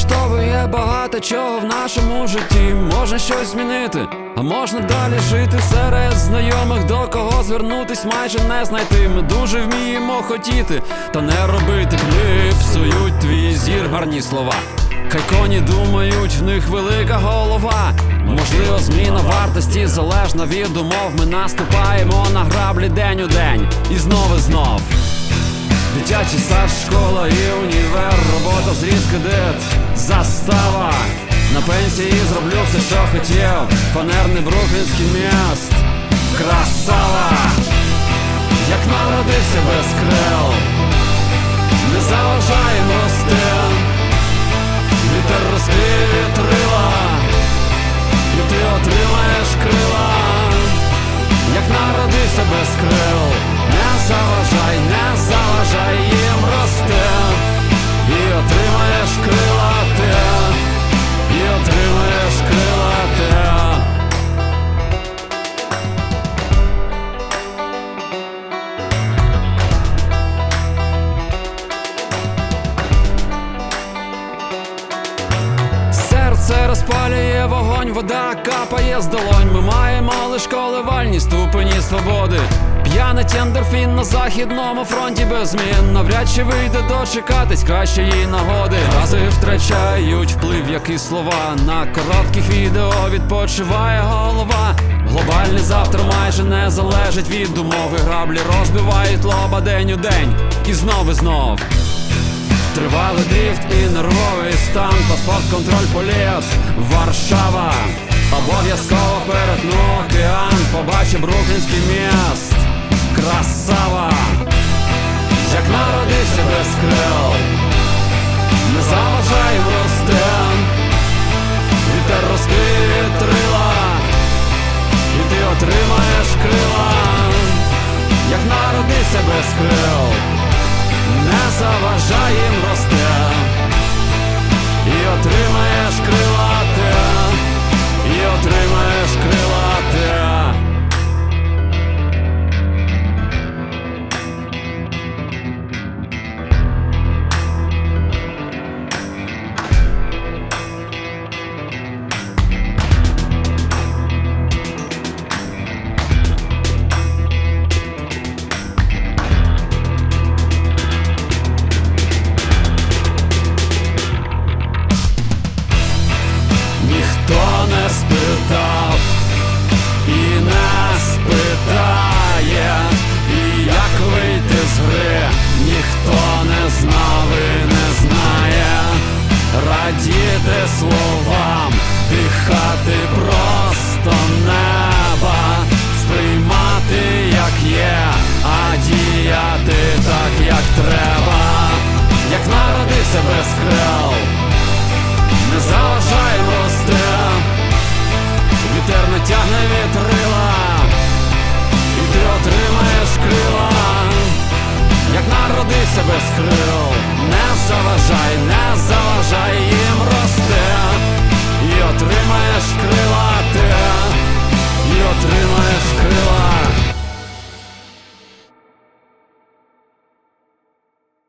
влаштовує багато чого в нашому житті. Можна щось змінити, а можна далі жити серед знайомих, до кого звернутись майже не знайти. Ми дуже вміємо хотіти, та не робити кліп, псують твій зір гарні слова. Хай коні думають, в них велика голова. Можливо, зміна вартості залежна від умов. Ми наступаємо на граблі день у день і знов і знов. Дитячий сад, школа і універ, робота зріз кредит, застава. На пенсії зроблю все, що хотів. Фанерний бруклінський міст, красава, як народився без крил, Серце розпалює вогонь, вода капає з долонь. Ми маємо лиш коливальні ступені свободи. П'яний ендорфін на західному фронті без змін. Навряд чи вийде дочекатись кращої нагоди. Рази втрачають вплив, як і слова. На коротких відео відпочиває голова. Глобальний завтра майже не залежить від умови. Граблі розбивають лоба день у день. І знов і знов. Тривалий дріфт і нервовий стан, паспорт, контроль, політ, Варшава. Обов'язково перетну океан, побачу бруклінський міст. Красава, як народився без крил, не заважай їм рости. Вітер вітрила, і ти отримаєш крила, як народився без крил. Не заважай їм радіти словам, дихати просто заважай, не заважай їм рости, і отримаєш крила.